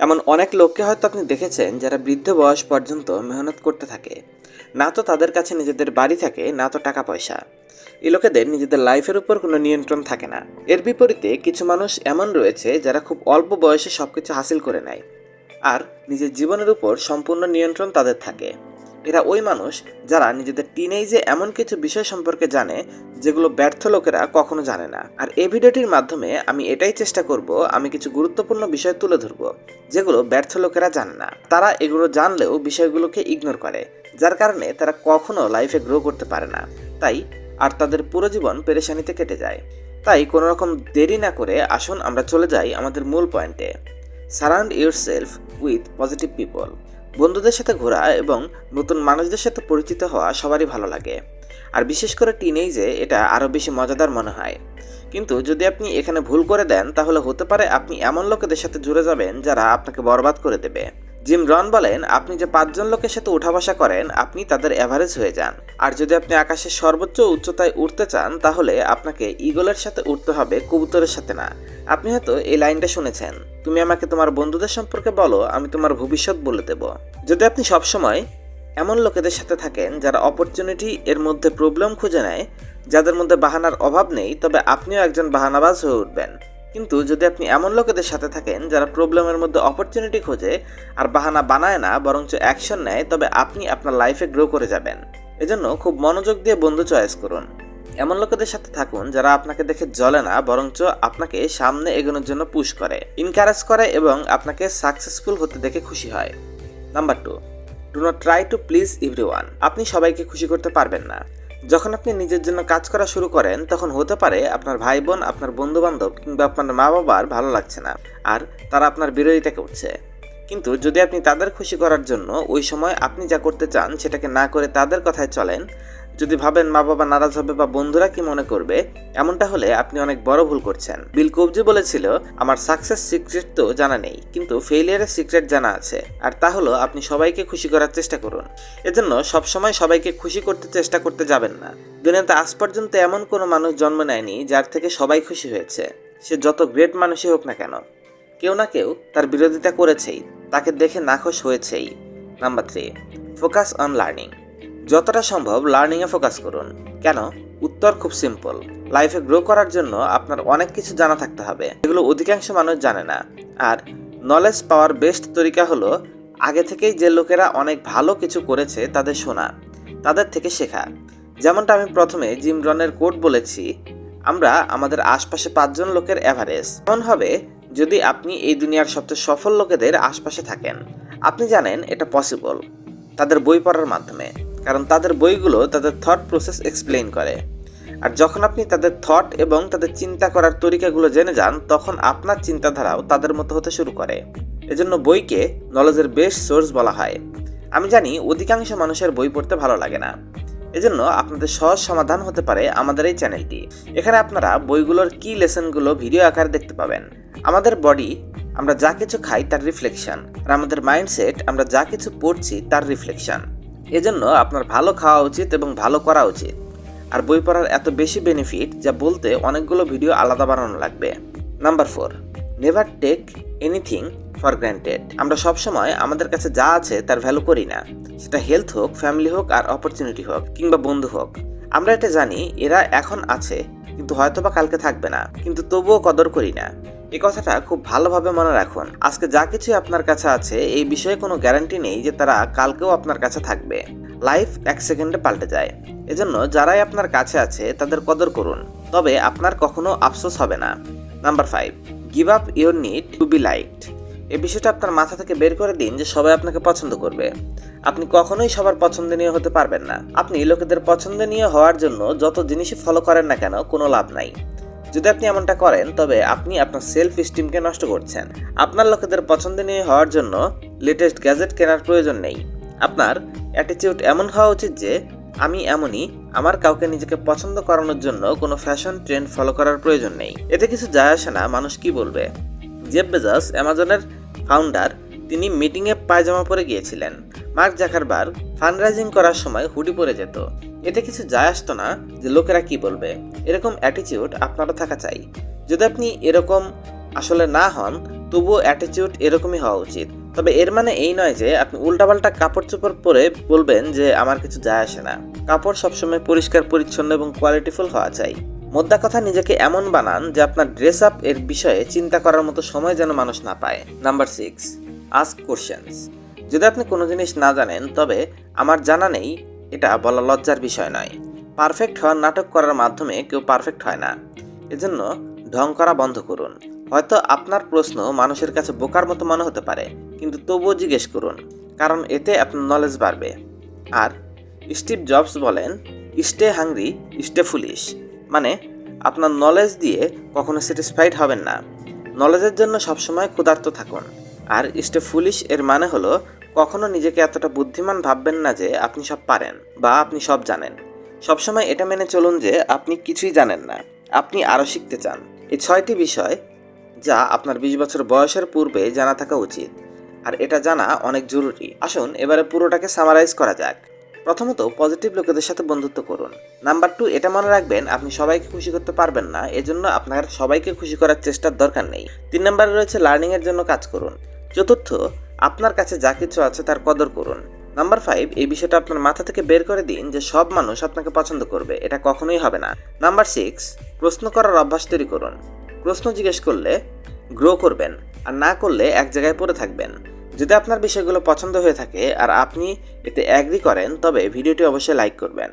এমন অনেক লোককে হয়তো আপনি দেখেছেন যারা বৃদ্ধ বয়স পর্যন্ত মেহনত করতে থাকে। না তো তাদের কাছে নিজেদের বাড়ি থাকে, না তো টাকা পয়সা। এ লোকেদের নিজেদের লাইফের উপর কোনো নিয়ন্ত্রণ থাকে না। এর বিপরীতে কিছু মানুষ এমন রয়েছে যারা খুব অল্প বয়সে সবকিছু হাসিল করে নেয়। আর নিজের জীবনের উপর সম্পূর্ণ নিয়ন্ত্রণ তাদের থাকে। এরা ওই মানুষ যারা নিজেদের টিনেজে এমন কিছু বিষয় সম্পর্কে জানে, যেগুলো ব্যর্থ লোকেরা কখনো জানে না। আর এই ভিডিওটির মাধ্যমে আমি এটাই চেষ্টা করব, আমি কিছু গুরুত্বপূর্ণ বিষয় তুলে ধরব, যেগুলো ব্যর্থ লোকেরা জানে না। তারা এগুলো জানলেও বিষয়গুলোকে ইগনোর করে, যার কারণে তারা কখনো লাইফে গ্রো করতে পারে না। তাই, আর তাদের পুরো জীবন পেরেশানিতে কেটে যায়। তাই কোনো রকম দেরি না করে আসুন আমরা চলে যাই আমাদের মূল পয়েন্টে surround yourself with positive people বন্ধুদের সাথে ঘোরা এবং নতুন মানুষদের সাথে পরিচিত হওয়া সবারই ভালো লাগে। আর বিশেষ করে টিনেজে এটা আরও বেশি মজাদার মনে হয়। কিন্তু যদি আপনি এখানে ভুল করে দেন, তাহলে হতে পারে আপনি এমন লোকেদের সাথে জুড়ে যাবেন যারা আপনাকে বরবাদ করে দেবে। জিম রন বলেন, আপনি যে পাঁচজন লোকের সাথে উঠা বসা করেন, আপনি তাদের অ্যাভারেজ হয়ে যান। আর যদি আপনি আকাশের সর্বোচ্চ উচ্চতায় উঠতে চান, তাহলে আপনাকে ইগলের সাথে উঠতে হবে, কবুতরের সাথে না। আপনি হয়তো এই লাইনটা শুনেছেন। তুমি আমাকে তোমার বন্ধুদের সম্পর্কে বলো, আমি তোমার ভবিষ্যৎ বলে দেব। যদি আপনি সবসময় এমন লোকেদের সাথে থাকেন, যারা অপরচুনিটি এর মধ্যে প্রবলেম খুঁজে নেয়, যাদের মধ্যে বাহানার অভাব নেই, তবে আপনিও একজন বাহানাবাজ হয়ে উঠবেন। কিন্তু যদি আপনি এমন লোকেদের সাথে থাকেন যারা প্রবলেমের মধ্যে অপরচুনিটি খোঁজে আর বাহানা বানায় না, বরঞ্চ অ্যাকশন নেয়, তবে আপনি আপনার লাইফে গ্রো করে যাবেন। এজন্য খুব মনোযোগ দিয়ে বন্ধু চয়েস করুন। এমন লোকেদের সাথে থাকুন যারা আপনাকে দেখে জ্বলে না, বরঞ্চ আপনাকে সামনে এগোনোর জন্য পুশ করে ইনকারেজ করে এবং আপনাকে সাকসেসফুল হতে দেখে খুশি হয়। Number two do not try to please everyone আপনি সবাইকে খুশি করতে পারবেন না। যখন আপনি নিজের জন্য কাজ করা শুরু করেন, তখন হতে পারে আপনার ভাই বোন আপনার বন্ধু বান্ধব কিংবা আপনার মা বাবার ভালো লাগছে না আর তারা আপনার বিরোধিতা করছে। কিন্তু যদি আপনি তাদের খুশি করার জন্য ওই সময় আপনি যা করতে চান সেটাকে না করে তাদের কথায় চলেন যদি ভাবেন মা বাবা নারাজ হবে বা বন্ধুরা কি মনে করবে, এমনটা হলে আপনি অনেক বড় ভুল করছেন। বিল কবজি বলেছিল, আমার সাকসেস সিক্রেট তো জানা নেই, কিন্তু ফেলিয়ারের সিক্রেট জানা আছে, আর তা হলো আপনি সবাইকে খুশি করার চেষ্টা করুন। এজন্য সবসময় সবাইকে খুশি করতে চেষ্টা করতে যাবেন না। দুনিয়াতে আজ পর্যন্ত এমন কোনো মানুষ জন্ম নেয়নি যার থেকে সবাই খুশি হয়েছে। সে যত গ্রেট মানুষই হোক না কেন, কেউ না কেউ তার বিরোধিতা করেছেই, তাকে দেখে নাখোশ হয়েছেই। Number three focus on learning যতটা সম্ভব লার্নিংয়ে ফোকাস করুন। কেন? উত্তর খুব সিম্পল লাইফে গ্রো করার জন্য আপনার অনেক কিছু জানা থাকতে হবে। এগুলো অধিকাংশ মানুষ জানে না। আর নলেজ পাওয়ার বেস্ট তরিকা হলো, আগে থেকেই যে লোকেরা অনেক ভালো কিছু করেছে তাদের শোনা, তাদের থেকে শেখা। যেমনটা আমি প্রথমে জিম রনের কোট বলেছি, আমরা আমাদের আশপাশে পাঁচজন লোকের অ্যাভারেজ এমন হবে যদি আপনি এই দুনিয়ার সবচেয়ে সফল লোকেদের আশপাশে থাকেন। আপনি জানেন এটা পসিবল তাদের বই পড়ার মাধ্যমে। কারণ তাদের বইগুলো তাদের থট প্রসেস এক্সপ্লেইন করে। আর যখন আপনি তাদের থট এবং তাদের চিন্তা করার তরিকাগুলো জেনে যান, তখন আপনার চিন্তাধারাও তাদের মতো হতে শুরু করে। এজন্য বইকে নলেজের বেস্ট সোর্স বলা হয়। আমি জানি অধিকাংশ মানুষের বই পড়তে ভালো লাগে না। এজন্য আপনাদের সহজ সমাধান হতে পারে আমাদের এই চ্যানেলটি। এখানে আপনারা বইগুলোর কি লেসনগুলো ভিডিও আকারে দেখতে পাবেন। আমাদের বডি আমরা যা কিছু খাই তার রিফ্লেকশন আর আমাদের মাইন্ডসেট আমরা যা কিছু পড়ছি তার রিফ্লেকশন এজন্য আপনার ভালো খাওয়া উচিত এবং ভালো করা উচিত। আর বই পড়ার এত বেশি বেনিফিট যা বলতে অনেকগুলো ভিডিও আলাদা বানানো লাগবে। Number four never take anything for granted আমরা সবসময় আমাদের কাছে যা আছে তার ভ্যালু করি না। সেটা হেলথ হোক ফ্যামিলি হোক আর অপরচুনিটি হোক, কিংবা বন্ধু হোক। আমরা এটা জানি, এরা এখন আছে, কিন্তু হয়তোবা কালকে থাকবে না। কিন্তু তবুও কদর করি না। এই কথাটা খুব ভালোভাবে মনে রাখুন। আজকে যা কিছু আপনার কাছে আছে, এই বিষয়ে কোনো গ্যারান্টি নেই যে তারা কালকেও আপনার কাছে থাকবে। লাইফ এক সেকেন্ডে পাল্টে যায়। এজন্য যারাই আপনার কাছে আছে, তাদের কদর করুন। তবে আপনার কখনো আফসোস হবে না। Number five, give up your need to be liked. এই বিষয়টা আপনার মাথা থেকে বের করে দিন যে সবাই আপনাকে পছন্দ করবে। আপনি কখনোই সবার পছন্দনীয় হতে পারবেন না। আপনি লোকেদের পছন্দনীয় হওয়ার জন্য যত জিনিসই ফলো করেন না কেন, কোনো লাভ নাই। যদি আপনি এমনটা করেন, তবে আপনি আপনার সেলফ স্টিমকে নষ্ট করছেন। আপনার লোকেদের পছন্দনীয় হওয়ার জন্য লেটেস্ট গ্যাজেট কেনার প্রয়োজন নেই। আপনার অ্যাটিটিউড এমন হওয়া উচিত যে, আমি এমনই আমার কাউকে নিজেকে পছন্দ করানোর জন্য কোনো ফ্যাশন ট্রেন্ড ফলো করার প্রয়োজন নেই। এতে কিছু যায় আসে না, মানুষ কি বলবে? জেব বেজাস অ্যামাজনের ফাউন্ডার তিনি মিটিংয়ে পায়জামা পরে গিয়েছিলেন। মার্ক জাকারবার্গ ফান্ডরাইজিং করার সময় হুডি পরে যেত। এতে কিছু যায় আসতো না যে লোকেরা কি বলবে। এরকম অ্যাটিচিউড আপনারও থাকা চাই। যদি আপনি এরকম আসলে না হন, তবুও অ্যাটিচিউড এরকমই হওয়া উচিত। তবে এর মানে এই নয় যে আপনি উল্টাপাল্টা কাপড় চোপড় পরে বলবেন যে আমার কিছু যায় আসে না। কাপড় সবসময় পরিষ্কার, পরিচ্ছন্ন এবং কোয়ালিটিফুল হওয়া চাই। মোদ্দা কথা নিজেকে এমন বানান যে আপনার ড্রেস আপ এর বিষয়ে চিন্তা করার মতো সময় যেন মানুষ না পায়। নাম্বার সিক্স আস্ক কোশ্চেন্স যদি আপনি কোনো জিনিস না জানেন, তবে আমার জানা নেই, এটা বলা লজ্জার বিষয় নয়। পারফেক্ট হওয়ার নাটক করার মাধ্যমে কেউ পারফেক্ট হয় না। এজন্য ঢং করা বন্ধ করুন। হয়তো আপনার প্রশ্ন মানুষের কাছে বোকার মতো মনে হতে পারে, কিন্তু তবুও জিজ্ঞেস করুন, কারণ এতে আপনার নলেজ বাড়বে। আর স্টিভ জবস বলেন, স্টে হাংরি, স্টে ফুলিশ। মানে আপনার নলেজ দিয়ে কখনো স্যাটিসফাইড হবেন না। নলেজের জন্য সবসময় ক্ষুধার্ত থাকুন। আর স্টে ফুলিশ এর মানে হলো, কখনো নিজেকে এতটা বুদ্ধিমান ভাববেন না যে আপনি সব পারেন বা আপনি সব জানেন। সবসময় এটা মেনে চলুন যে আপনি কিছুই জানেন না, আপনি আরও শিখতে চান। এই ছয়টি বিষয় যা আপনার বিশ বছর বয়সের পূর্বে জানা থাকা উচিত, আর এটা জানা অনেক জরুরি। আসুন, এবারে পুরোটাকে সামারাইজ করা যাক। প্রথমত পজিটিভ লোকেদের সাথে বন্ধুত্ব করুন। নাম্বার টু এটা মনে রাখবেন, আপনি সবাইকে খুশি করতে পারবেন না, এজন্য আপনার সবাইকে খুশি করার চেষ্টার দরকার নেই। তিন নম্বরে রয়েছে লার্নিং এর জন্য কাজ করুন। চতুর্থ, আপনার কাছে যা কিছু আছে তার কদর করুন। নাম্বার ফাইভ এই বিষয়টা আপনার মাথা থেকে বের করে দিন যে সব মানুষ আপনাকে পছন্দ করবে, এটা কখনোই হবে না। নাম্বার সিক্স প্রশ্ন করার অভ্যাস তৈরি করুন। প্রশ্ন জিজ্ঞেস করলে গ্রো করবেন, আর না করলে এক জায়গায় পড়ে থাকবেন। যদি আপনার বিষয়গুলো পছন্দ হয়ে থাকে আর আপনি এতে অ্যাগ্রি করেন, তবে ভিডিওটি অবশ্যই লাইক করবেন।